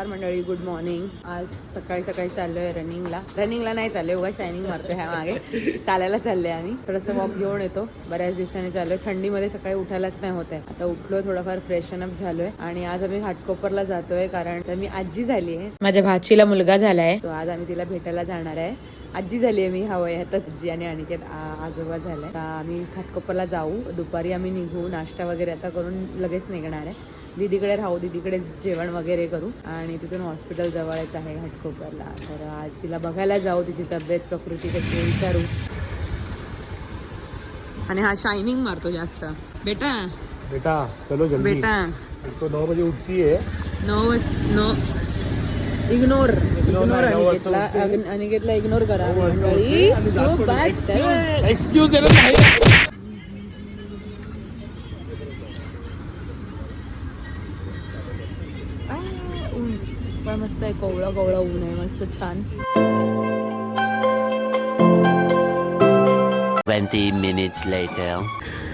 नमस्कार मंडळी good morning आज सकाळी सकाळी चाललोय रनिंगला. रनिंगला नाही चाललोय उगा शायनिंग मारतोय ह्या मागे. चालायला चाललोय आम्ही. थोडंसं वॉक घेऊन येतो. बऱ्याच दिवसांनी चाललोय. थंडीमध्ये सकाळी उठायलाच नाही होत आहे. आता उठलो थोडंफार फ्रेशन अप झालोय. आणि आज आम्ही घाटकोपरला जातोय कारण तर मी आजी झाली आहे. माझ्या भाचीला मुलगा झालाय. तो आज आम्ही तिला भेटायला जाणार आहे. आजी झाली आहे मी हा वयात आजी आणि अनिकेत आजोबा झालाय आता आम्ही घाटकोपरला जाऊ. दुपारी आम्ही निघू. नाश्ता वगैरे आता करून लगेच निघणार आहे. दीदीकडे राहू दीदीकडेच जेवण वगैरे करू. आणि तिथून हॉस्पिटल जवळच आहे घाटकोपरला. तर आज तिला बघायला जाऊ तिची तब्येत प्रकृती कशी विचारू. आणि हा शायनिंग मारतो जास्त. बेटा. बेटा चलो जल्दी. बेटा. तो नौ बजे उठती है नो नो इग्नोर इग्नोर नऊ अनिकेतला. अनिकेतला इग्नोर करा नऊ मंडळी. एक्सक्यूज मस्त आहे कोवळा कोवळा ऊन आहे मस्त छान. 20 minutes later.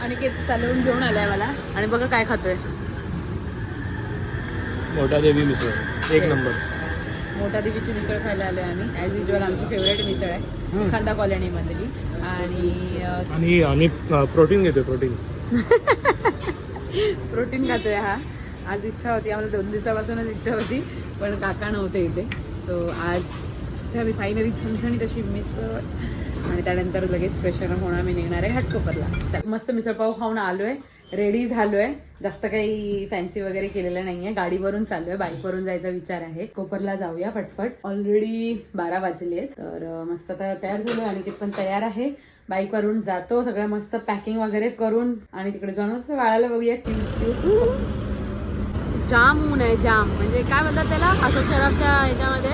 अनिकेत चालवून घेऊन आलाय मला. आणि बघा काय खातोय. मोठा देवी मिसळ एक. नंबर. मोठा देवीची मिसळ खायला आलोय आम्ही. ॲज युजल आमची फेवरेट मिसळ आहे. खांदा कॉलनीमधली आणि आणि आम्ही प्रोटीन घेतो प्रोटीन. प्रोटीन खातोय हा. आज इच्छा होती आम्हाला दोन दिवसापासूनच इच्छा होती पण काका नव्हते इथे. सो आज इथे आम्ही फायनली झणझणीत अशी मिसळ आणि त्यानंतर लगेच फ्रेशर होऊन आम्ही निघणार आहे घाटकोपरला. मस्त मिसळपाव खाऊन आलो आहे रेडी झालो आहे जास्त काही फॅन्सी वगैरे केलेलं नाहीये गाडीवरून चाललोय बाईकवरून जायचा विचार आहे. कोपरला जाऊया पटपट. ऑलरेडी बारा वाजले तर मस्त आता तयार झालोय आणि ते पण तयार आहे. बाईकवरून जातो सगळं मस्त पॅकिंग वगैरे करून आणि तिकडे जाऊन मस्त वाळायला बघूया. थँक्यू जाम ऊन आहे जाम. म्हणजे काय म्हणतात त्याला? असं शराबच्या ह्याच्यामध्ये?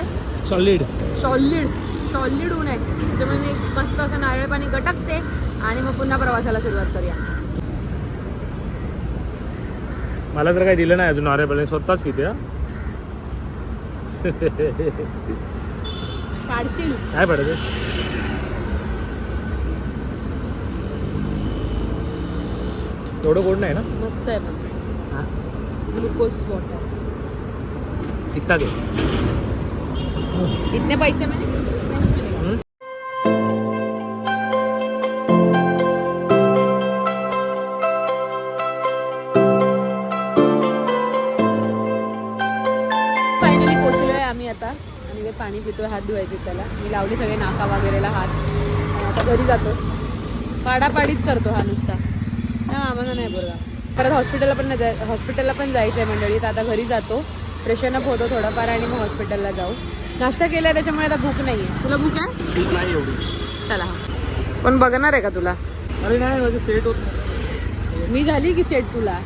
सॉलिड सॉलिड सॉलिड ऊन आहे. त्याच्यामुळे मी मस्त असं नारळ पाणी गटकते आणि मग पुन्हा प्रवासाला सुरुवात करूया. मला तर काही दिलं नाही अजून नारळ पाणी स्वतःच पिते हा. काढशील. काय पडत एवढं गोड नाही ना? मस्त आहे पण ग्लुकोज वॉटर कितना दे। इतने पैसे में? फायनली पोचलोय आम्ही आता. आणि ते पाणी पितोय हात धुवायचे त्याला. मी लावली सगळे नाका वगैरेला हात. आता घरी जातो पाडापाडीच करतो हा नुसता. हा आम्हाला नाही बरं परत हॉस्पिटलला पण जाय हॉस्पिटलला पण जायचं आहे मंडळी. तर आता घरी जातो. फ्रेशन अप होतो थोडाफार आणि मग हॉस्पिटलला जाऊ. नाश्ता केला त्याच्यामुळे आता भूक नाही आहे तुला भूक आहे? नाही एवढी. चला पण बघणार आहे का तुला? अरे नाही माझं सेट होत मी झाली की सेट तुला?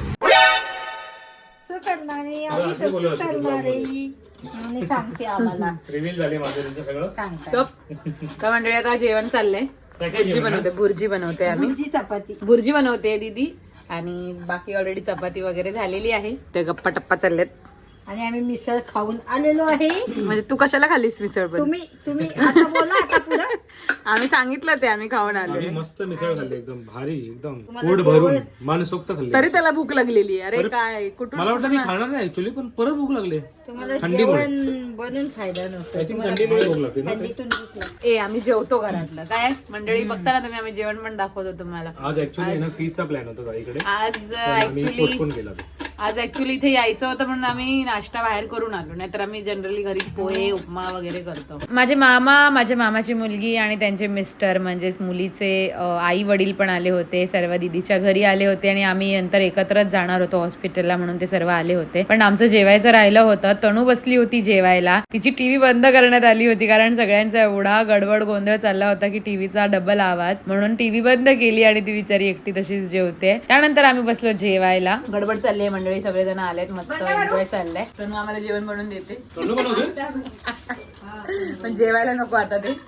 करणार आहे आहे सांगते आम्हाला. रिव्हील झाले माझं त्याचं सगळं. सांगता. का मंडळी आता जेवण चाललंय? भुर्जी बनवते भुर्जी बनवते आम्ही. भुर्जी चपाती. भुर्जी बनवते दीदी. आणि बाकी ऑलरेडी चपाती वगैरे झालेली आहे. ते गप्पा टप्पा चाललेत. आणि आम्ही मिसळ खाऊन आलेलो आहे. म्हणजे तू कशाला खाल्लीस मिसळ पण? तुम्ही तुम्ही आता बोला आता पुढं. आम्ही सांगितलंच आहे आम्ही खाऊन आलो आम्ही मस्त मिसळ खाल्ली एकदम भारी एकदम तुम्हाला पोट भरून मनसोक्त खाल्ली. तरी त्याला भूक लागलेली आहे. अरे काय कुठून मला वाटलं मी खाणार नाही ऍक्च्युली पण परत भूक लागली. तुम्हाला थंडीमुळे. जेवण बनवून खायला I नव्हतं think तुम्हाला थंडीमुळे भूक लागते ना ते. थंडीतून भूक लागते. ए आम्ही जेवतो घरातलं. काय? मंडळी बघता ना तुम्ही आम्ही जेवण पण दाखवतो तुम्हाला. आज ऍक्च्युली ना फीचा प्लॅन होता गाईकडे आज ऍक्च्युली पोस्टपोन केला तो. आज ऍक्च्युली इथे यायचं होतं म्हणून आम्ही नाश्ता बाहेर करून आलो. नाहीतर आम्ही जनरली घरी पोहे उपमा वगैरे करतो. माझे मामा माझ्या मामाची मुलगी आणि त्यांचे मिस्टर म्हणजेच मुलीचे आई वडील पण आले होते सर्व दिदीच्या घरी आले होते आणि आम्ही नंतर एकत्रच जाणार होतो हॉस्पिटलला म्हणून ते सर्व आले होते. पण आमचं जेवायचं राहिलं होतं तणू बसली होती जेवायला. तिची टीव्ही बंद करण्यात आली होती कारण सगळ्यांचा एवढा गडबड गोंधळ चालला होता की टीव्हीचा डबल आवाज. म्हणून टीव्ही बंद केली आणि ती बिचारी एकटी तशीच जेवते. त्यानंतर आम्ही बसलो जेवायला. गडबड चालली आहे मंडळी सगळेजण आलेत मस्त एन्जॉय चाललाय. तणू आम्हाला जेवण बनवून देते? पण जेवायला नको आता ते.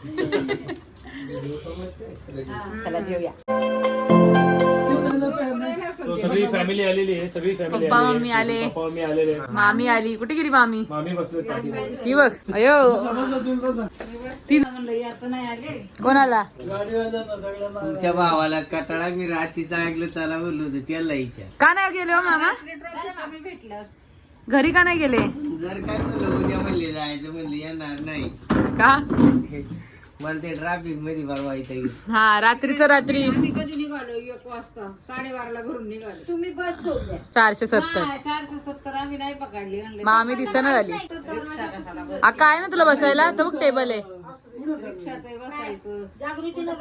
चला जेवूया. सगळी फॅमिली आलेली आहे सगळी फॅमिली पप्पा, मम्मी आले. पप्पा मम्मी आलेले. मामी आली. कुठे गेली मामी? मामी बसले. ती बघ. अयो. ती कोण आला. तुमच्या भावाला कटाळा मी रात्रीचं ऐकलं चला बोललो होतो त्याला इच्छा. का नाही गेले हो मामा? घरी का नाही गेले? जर काय म्हणलं उद्या म्हणले जायचं म्हणले येणार नाही. का? मला ते ट्रॅफिकमध्ये परवा इथे हा रात्रीच रात्री. कधी निघालो? एक वाजता. साडेबाराला घरून निघालो. तुम्ही बस सोडल्या चारशे सत्तर. चारशे सत्तर आम्ही नाही पकडली. म्हणले मग आम्ही दिसेना झाली. हा काय ना तुला बसायला? तो बघ टेबल आहे. रिक्षात बसायचं जागृतीला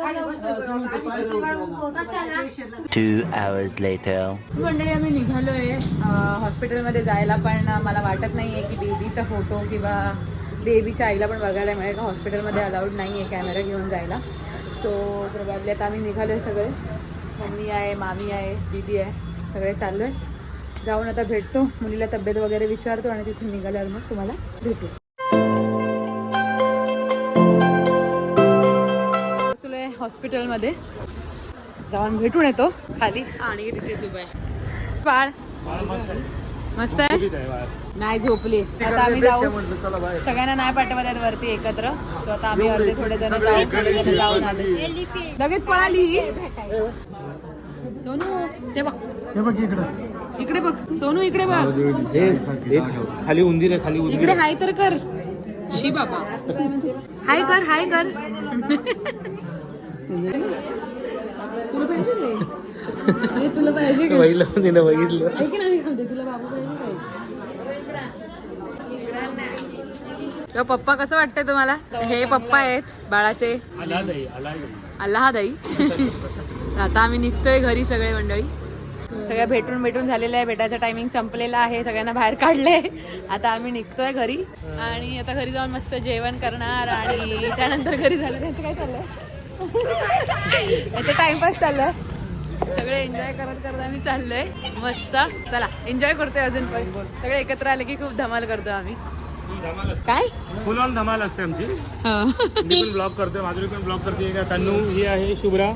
Two hours later. मंडळी आम्ही निघालोय हॉस्पिटलमध्ये जायला पण मला वाटत नाहीये की बेबीचा फोटो किंवा बेबीच्या आईला पण बघायला मिळेल का हॉस्पिटलमध्ये अलाउड नाही आहे कॅमेरा घेऊन जायला. सो प्रोबॅबली आता आम्ही निघालोय सगळे. मम्मी आहे मामी आहे दीदी आहे सगळे चाललो आहे जाऊन आता भेटतो. मुलीला तब्येत वगैरे विचारतो आणि तिथून निघाल्यावर मग तुम्हाला भेटू. हॉस्पिटलमध्ये. जाऊन भेटून येतो खाली. आणि तिथे उभा आहे बाळ. मस्त आहे? नाही झोपली. आता आम्ही जाऊ. सगळ्यांना नाही पाठवत आहेत वरती एकत्र. तो आता आम्ही अर्धे थोडे जण जाऊ थोडे जण जाऊन आले. लगेच पळाली? सोनू ते बघ. इकडे. बघ. सोनू इकडे बघ. खाली उंदीर आहे खाली उंदीर इकडे हाय तर कर. शी बाबा. हाय कर हाय कर. तुला पाहिजे तुला? बघितलं. तिने तुला बाबू पाहिजे पप्पा कसं वाटतंय तुम्हाला? हे पप्पा आहेत बाळाचे. आला ताई आला अल्लाह दाई आता आम्ही निघतोय घरी सगळे मंडळी. सगळ्या भेटून भेटून झालेलं आहे भेटायचं टायमिंग संपलेला आहे सगळ्यांना बाहेर काढले आता आम्ही निघतोय घरी. आणि आता घरी जाऊन मस्त जेवण करणार आणि त्यानंतर घरी झालं त्यांचं काय चाललंय? याचं टाइमपास चाललंय. सगळे एन्जॉय करत करत आम्ही चाललोय. मस्त. चला एन्जॉय करतोय अजून पण. सगळे एकत्र आले की खूप धमाल करतो आम्ही. धमाल असते काय? फुल ऑन धमाल असते आमची. हा. मी पण ब्लॉग करतोय माधुरी पण ब्लॉग करते का तन्नू ही आहे शुभ्रा.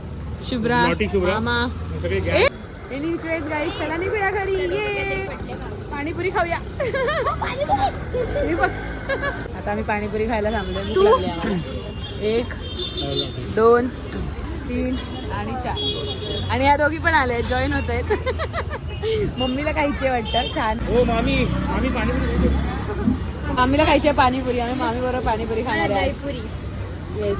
शुभ्रा नॉटी शुभ्रा. मामा. सगळे गॅ एनी चॉईस गाईस चला निघूया घरी. ये. पाणीपुरी खाऊया. हे बघ. आता आम्ही पाणीपुरी खायला थांबलोय. आम्हाला. एक दोन तीन आणि चार. आणि या दोघी पण आले जॉईन होत आहेत. मम्मीला खायची आहे वाटतं छान. हो मामी आम्ही पाणीपुरी. मामीला खायची आहे पाणीपुरी आम्ही मामी बरोबर पाणीपुरी खाणार आहे. येस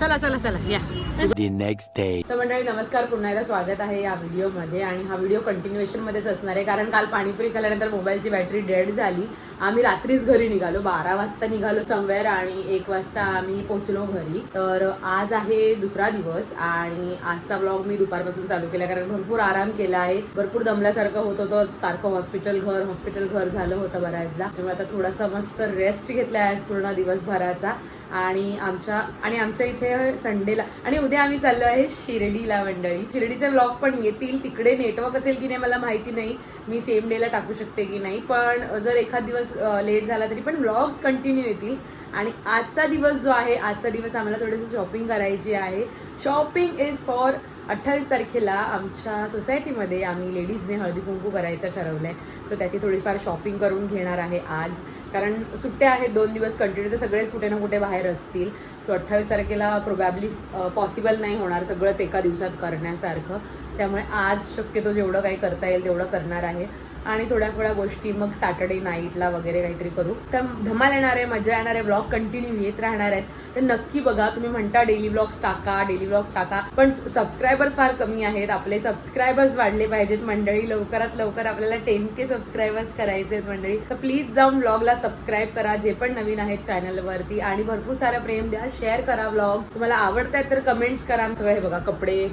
चला चला चला या. The next day. तर मंडळी नमस्कार. पुन्हा एकदा स्वागत आहे या व्हिडिओमध्ये आणि हा व्हिडिओ कंटिन्युएशन मध्येच असणार आहे. कारण काल पाणीपुरी खाल्ल्यानंतर मोबाईलची बॅटरी डेड झाली. आम्ही रात्रीच घरी निघालो. बारा वाजता निघालो समवेअर आणि एक वाजता आम्ही पोहोचलो घरी. तर आज आहे दुसरा दिवस आणि आजचा ब्लॉग मी दुपारपासून चालू केला कारण भरपूर आराम केला आहे. भरपूर दमल्यासारखं होत होतं. सारखं हॉस्पिटल घर हॉस्पिटल घर झालं होतं बऱ्याचदा. त्यामुळे आता थोडासा मस्त रेस्ट घेतला आहे आज पूर्ण दिवसभराचा. आणि आमच्या आणि आमच्या इथे संडेला आणि उद्या आम्ही चाललो आहे शिर्डीला मंडळी. शिर्डीचे ब्लॉग पण येतील. तिकडे नेटवर्क असेल की नाही मला माहिती नाही. मी सेम डेला टाकू शकते की नाही. पण जर एखाद दिवस लेट झाला तरी पण ब्लॉग्स कंटिन्यू येतील. आणि आजचा दिवस जो आहे आजचा दिवस आम्हाला थोडंसं शॉपिंग करायची आहे. शॉपिंग इज फॉर अठ्ठावीस तारखेला आमच्या सोसायटीमध्ये आम्ही लेडीजने हळदी कुंकू करायचं आहे सो त्याची थोडीफार शॉपिंग करून घेणार आहे आज. कारण सुट्ट्या आहेत दोन दिवस कंटिन्यू तर सगळेच कुठे ना कुठे बाहेर असतील. सो अठ्ठावीस तारखेला प्रोबॅबली पॉसिबल नाही होणार सगळंच एका दिवसात करण्यासारखं. त्यामुळे आज शक्यतो जेवढं काही करता येईल तेवढं करणार आहे. आणि थोड्या थोड्या गोष्टी मग सॅटर्डे नाईटला वगैरे काहीतरी करू. तर धमाल येणार आहे मजा येणार आहे ब्लॉग कंटिन्यू येत राहणार आहेत. तर नक्की बघा तुम्ही म्हणता डेली ब्लॉग्स टाका डेली ब्लॉग्स टाका पण सबस्क्रायबर्स फार कमी आहेत. आपले सबस्क्रायबर्स वाढले पाहिजेत मंडळी. लवकरात लवकर आपल्याला टेन के सबस्क्रायबर्स करायचे आहेत मंडळी. तर प्लीज जाऊन ब्लॉगला सबस्क्राईब करा जे पण नवीन आहेत चॅनलवरती आणि भरपूर सारा प्रेम द्या शेअर करा ब्लॉग तुम्हाला आवडतात तर कमेंट्स करा. सगळे हे बघा कपडे.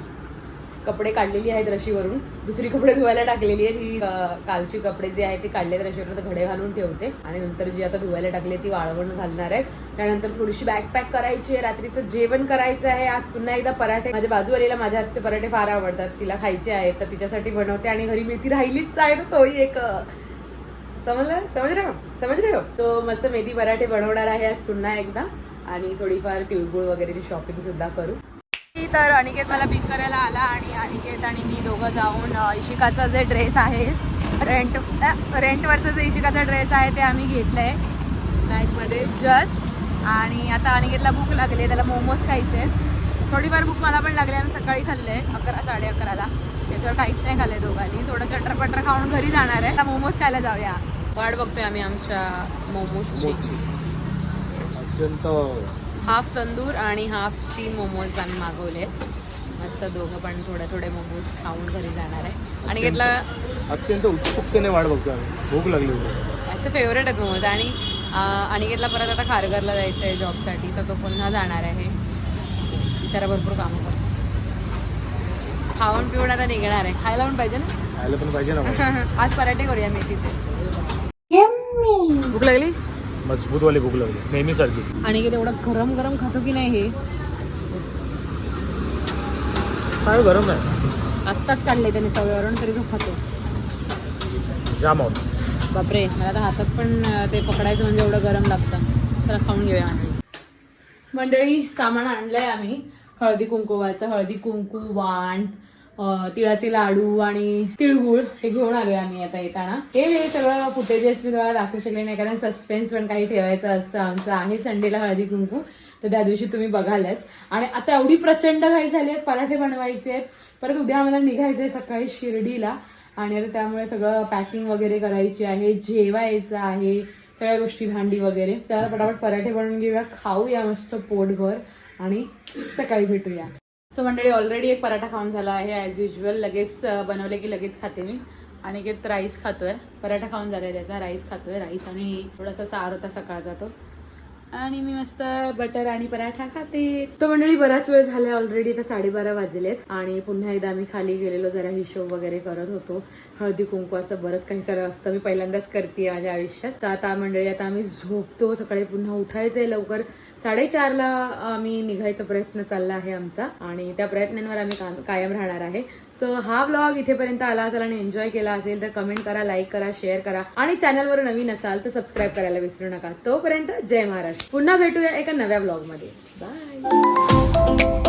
कपडे काढलेली आहेत रशीवरून. दुसरी कपडे धुवायला टाकलेली आहेत. ही कालची कपडे जे आहेत ती काढलेत रशीवर तर घडे घालून ठेवते. आणि नंतर जी आता धुवायला टाकली ती वाळवून घालणार आहेत. त्यानंतर थोडीशी बॅग पॅक करायची आहे. रात्रीचं जेवण करायचं आहे आज पुन्हा एकदा पराठे. माझ्या बाजूवालीला माझ्या हातचे पराठे फार आवडतात. तिला खायचे आहेत तर तिच्यासाठी बनवते. आणि घरी मेथी राहिलीच आहे ना तोही एक समजलं? समज रे हो? समज रे हो? तो मस्त मेथी पराठे बनवणार आहे आज पुन्हा एकदा. आणि थोडीफार तिळगुळ वगैरेची शॉपिंग सुद्धा करू. तर अनिकेत मला पिक करायला आला आणि अनिकेत आणि मी दोघं जाऊन इशिकाचा जे ड्रेस आहे रेंट रेंटवरचं जे इशिकाचा ड्रेस आहे ते आम्ही घेतलं आहे नाईटमध्ये जस्ट आणि आता अनिकेतला भूक लागली आहे त्याला मोमोज खायचे आहेत थोडीफार भूक मला पण लागली आम्ही सकाळी खाल्ले अकरा साडे अकराला. त्याच्यावर काहीच नाही खाल्ले दोघांनी. थोडं चटरपटर खाऊन घरी जाणार आहे. आता मोमोज खायला जाऊया. वाट बघतोय आम्ही आमच्या मोमोजची अत्यंत हाफ तंदूर आणि हाफ स्टीम मोमोज आम्ही मागवले. मस्त दोघं पण थोडे थोडे मोमोज खाऊन घरी जाणार आहे. आणि घेतला अत्यंत उत्सुकतेने वाट बघतो आम्ही. भूक लागली होती. त्याचे फेवरेट आहेत मोमोज आणि अं, अनिकेतला परत आता खारघरला जायचं आहे जॉबसाठी तर तो पुन्हा जाणार आहे. बिचारा भरपूर कामं करतो. खाऊन पिऊन आता निघणार आहे. खायला पण पाहिजे ना? खायला पण पाहिजे ना. आज पराठे करूया मेथीचे. भूक लागली? मजबूतवाली भूक लागली. नेहमीसारखी. आणि एवढं गरम गरम खातो की नाही हे? काय गरम आहे? आत्ताच काढले त्याने तव्यावरून तरी तो खातो. जाम बापरे मला तर हातात पण अं, ते पकडायचं म्हणजे एवढं गरम लागतं. त्याला खाऊन घेऊया मंडळी मंडळी सामान आणलंय आम्ही. हळदी कुंकुवाचं हळदी कुंकू वाण. तिळाचे लाडू आणि तिळगुळ हे घेऊन आलोय आम्ही आता येताना. हे हे सगळं फुटेजेस मी तुम्हाला दाखवू शकले नाही कारण सस्पेन्स पण काही ठेवायचं असतं आमचं. आहे संडेला हळदी कुंकू तर त्या दिवशी तुम्ही बघालच. आणि आता एवढी प्रचंड घाई झाली आहेत पराठे बनवायचे आहेत. परत उद्या आम्हाला निघायचंय सकाळी शिर्डीला. आणि आता त्यामुळे सगळं पॅकिंग वगैरे करायची आहे जेवायचं आहे सगळ्या गोष्टी भांडी वगैरे. तर पटापट पराठे बनवून घेऊया खाऊया मस्त पोटभर. आणि सकाळी भेटूया. सो मंडळी ऑलरेडी एक पराठा खाऊन झाला आहे ॲज युजल लगेच बनवले की लगेच खाते मी. आणि एक राईस खातोय. पराठा खाऊन झालाय त्याचा. राईस खातोय राईस आणि थोडासा सार होता सकाळचा तो. आणि मी मस्त बटर आणि पराठा खाते. तो मंडळी बराच वेळ झाला ऑलरेडी आता साडेबारा वाजलेत. आणि पुन्हा एकदा आम्ही खाली गेलेलो जरा हिशोब वगैरे करत होतो. हळदी कुंकवाचं बरंच काही सारं असतं मी पहिल्यांदाच करते माझ्या आयुष्यात. तर आता मंडळी आता आम्ही झोपतो. सकाळी पुन्हा उठायचंय लवकर. साडेचारला आम्ही निघायचा प्रयत्न चालला आहे आमचा. आणि त्या प्रयत्नांवर आम्ही कायम राहणार आहे. सो हा ब्लॉग इथेपर्यंत आला असेल आणि एन्जॉय केला असेल तर कमेंट करा लाईक करा शेअर करा. आणि चॅनलवर नवीन असाल तर सबस्क्राईब करायला विसरू नका. तोपर्यंत जय महाराष्ट्र. पुन्हा भेटूया एका नव्या ब्लॉगमध्ये बाय